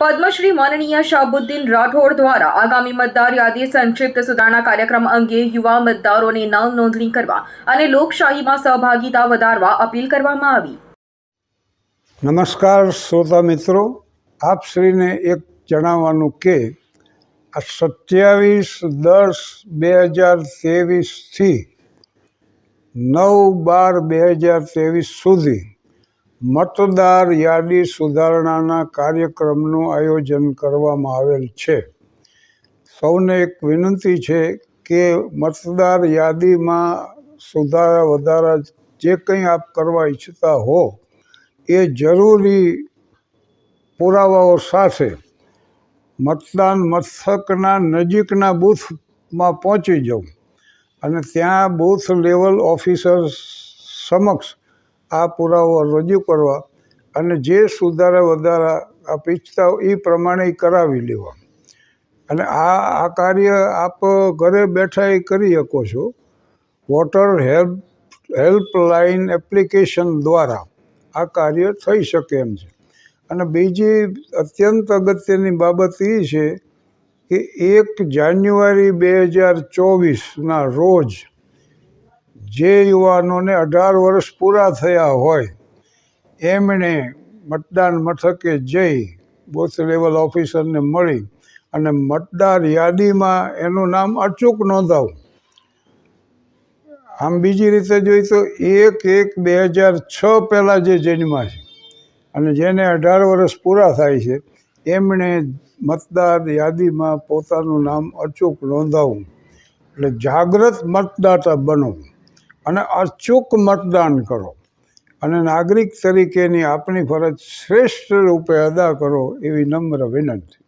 પદ્મશ્રી માનનીય શાહબુદ્દીન રાઠોડ દ્વારા આગામી મતદાર યાદી સંક્ષિપ્ત સુધારણા કાર્યક્રમ અંગે યુવા મતદારોને નામ નોંધણી કરવા અને લોકશાહીમાં સહભાગિતા વધારવા અપીલ કરવામાં આવી. નમસ્કાર શ્રોતા મિત્રો. આપ શ્રીને એક જણાવવાનું કે આ સત્યાવીસ દસ બે હજાર ત્રેવીસથી નવ બાર બે હજાર ત્રેવીસ સુધી મતદાર યાદી સુધારણાના કાર્યક્રમનું આયોજન કરવામાં આવેલ છે. સૌને એક વિનંતી છે કે મતદાર યાદીમાં સુધારા વધારા જે કંઈ આપ કરવા ઈચ્છતા હો, એ જરૂરી પુરાવાઓ સાથે મતદાન મથકના નજીકના બૂથમાં પહોંચી જવું અને ત્યાં બૂથ લેવલ ઓફિસર સમક્ષ આ પુરાવો રજૂ કરવા અને જે સુધારા વધારા આપ ઈચ્છતા એ પ્રમાણે કરાવી લેવા. અને આ આ કાર્ય આપ ઘરે બેઠા એ કરી શકો છો. વોટર હેલ્પ હેલ્પલાઇન એપ્લિકેશન દ્વારા આ કાર્ય થઈ શકે એમ છે. અને બીજી અત્યંત અગત્યની બાબત એ છે કે એક જાન્યુઆરી બે હજાર ચોવીસના રોજ જે યુવાનોને અઢાર વર્ષ પૂરા થયા હોય, એમણે મતદાન મથકે જઈ બુથ લેવલ ઓફિસરને મળી અને મતદાર યાદીમાં એનું નામ અચૂક નોંધાવું આમ બીજી રીતે જોઈએ તો એક એક બે હજાર છ પહેલાં જે જન્મા છે અને જેને અઢાર વર્ષ પૂરા થાય છે, એમણે મતદાર યાદીમાં પોતાનું નામ અચૂક નોંધાવવું એટલે જાગૃત મતદાતા બનો. અને અચૂક મતદાન કરો. અને નાગરિક તરીકેની આપણી ફરજ શ્રેષ્ઠ રૂપે અદા કરો એવી નમ્ર વિનંતી.